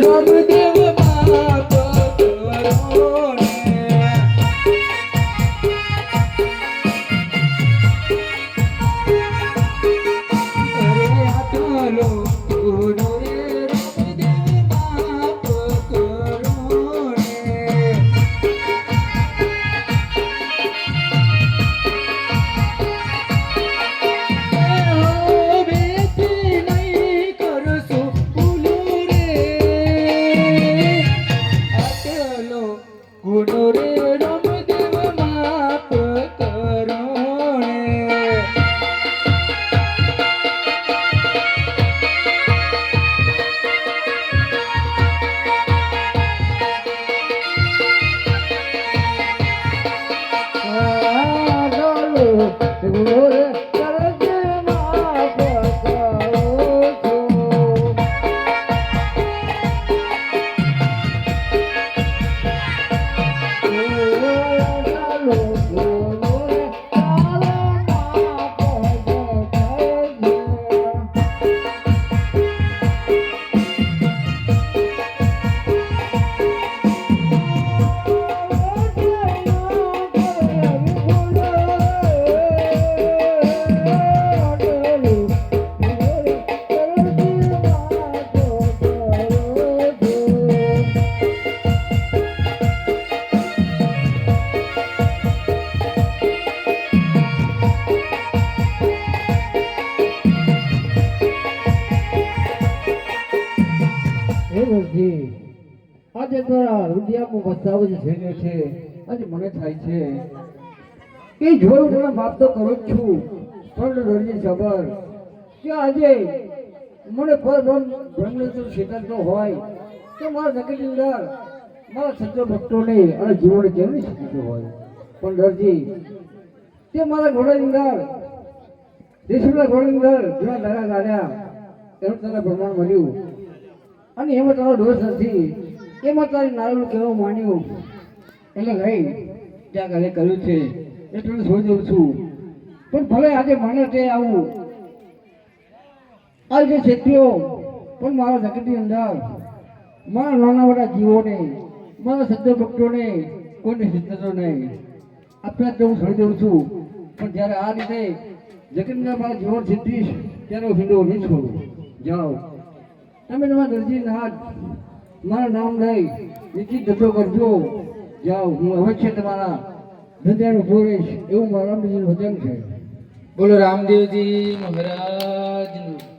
Love with you. ગુનો રે રામદેવ ભગજી આજે તારા રુદિયામાં વસાવ જ થયેલો છે. આજે મને થાય છે. કે જોયું તમે વાત તો કરું જ છું. પણ રણજી ખબર કે આજે મને પર બ્રહ્મ બ્રહ્મચર્ય શીતળતો હોય, તો મારા નકલી અંદર મારા સજ્જો ભક્તોને અને જીવોને જરૂરી શીખતો હોય? પણ દરજી તે મારા ઘોડાની અંદર દેશના ઘોડાની અંદર જૂના દાડા ગાડ્યા એનું તને પ્રમાણ મળ્યું. અને એમાં તારો દોષ નથી. એમાં તારી નારું કહેવા માંડ્યું. એટલે લઈ, ત્યાં ઘરે કર્યું છે. એટલું છોડી દઉં છું. પણ ભલે આજે મને તે આવું. આ જે ક્ષેત્રીઓ પણ મારા જગતની અંદર, મારા નાના મોટા જીવોને, મારા સજ્જન ભક્તોને, કોઈને સિદ્ધતો નહીં. આપણે તો હું છોડી દઉં છું. પણ જ્યારે આ રીતે જગતના મારા જીવન સિદ્ધિશ ત્યારે હું હિન્દુ નહીં છોડું જાઓ. તમે તમારા દરજી નાથ મારું નામ લઈ નિશ્ચિત ધંધો કરજો. જાઓ, હું અવશ્ય તમારા ધંધાનું પૂરીશ એવું મારા બીજું વચન છે. બોલો રામદેવજી મહારાજનું.